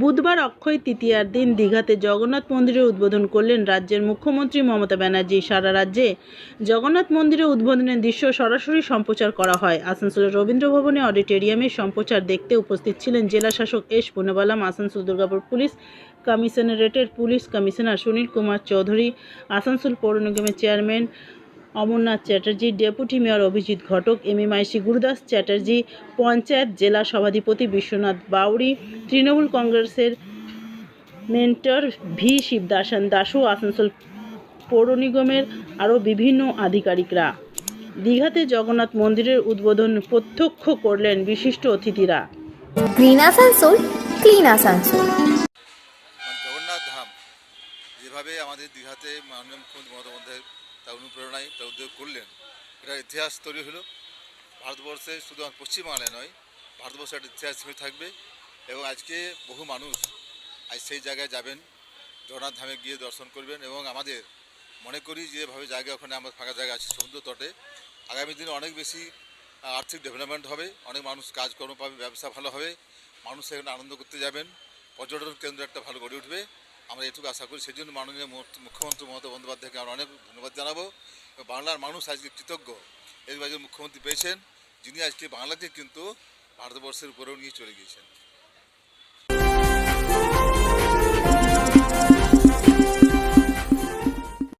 বুধবার অক্ষয় তৃতীয়ার দিন দীঘাতে জগন্নাথ মন্দিরের উদ্বোধন করলেন রাজ্যের মুখ্যমন্ত্রী মমতা ব্যানার্জি। সারা রাজ্যে জগন্নাথ মন্দিরের উদ্বোধনের দৃশ্য সরাসরি সম্প্রচার করা হয়। আসানসোলের রবীন্দ্র ভবনে অডিটোরিয়ামে সম্প্রচার দেখতে উপস্থিত ছিলেন জেলা শাসক এস পুনবালাম আসানসোল দুর্গাপুর পুলিশ কমিশনারেটের পুলিশ কমিশনার সুনীল কুমার চৌধুরী, আসানসোল পৌর নিগমের chairman Amarnath Chatterjee deputy mayor Abhijit Ghatak MMIC Gurudas Chatterjee panchayat জেলা সভাধিপতি বিশ্বনাথ বাউরি তৃণমূল কংগ্রেসের মেন্টর ভি শিবদাসান দাসু আসানসোল পৌর নিগমের আরও বিভিন্ন আধিকারিকরা। দীঘাতে জগন্নাথ মন্দিরের উদ্বোধন প্রত্যক্ষ করলেন বিশিষ্ট অতিথিরা। Green Asansol clean Asansol. Jagannath Dham যেভাবে আমাদের দীঘাতে মাননীয় মুখ্যমন্ত্রী মমতা বন্দ্যোপাধ্যায় তার অনুপ্রেরণায় তার উদ্যোগ করলেন। এটা ইতিহাস তৈরি হলো। ভারতবর্ষে শুধু পশ্চিমবাংলায় নয়, ভারতবর্ষে একটা ইতিহাস হয়ে থাকবে এবং আজকে বহু মানুষ আজ সেই জায়গায় যাবেন, জগন্নাথ ধামে গিয়ে দর্শন করবেন এবং আমাদের মনে করি যেভাবে জায়গা ওখানে আমার ফাঁকা জায়গা আছে সমুদ্র তটে, আগামী দিনে অনেক বেশি আর্থিক ডেভেলপমেন্ট হবে, অনেক মানুষ কাজকর্ম পাবে, ব্যবসা ভালো হবে, মানুষ এখানে আনন্দ করতে যাবেন, পর্যটন কেন্দ্র একটা ভালো গড়ে উঠবে। আমরা এটুকু আশা করি সেই জন্য মাননীয় মুখ্য- মুখ্যমন্ত্রী মমতা বন্দ্যোপাধ্যায়কে আমরা অনেক ধন্যবাদ জানাব। বাংলার মানুষ আজকে কৃতজ্ঞ। এই মুখ্যমন্ত্রী পেয়েছেন, যিনি আজকে বাংলাকে কিন্তু ভারতবর্ষের উপরেও নিয়ে চলে গিয়েছেন।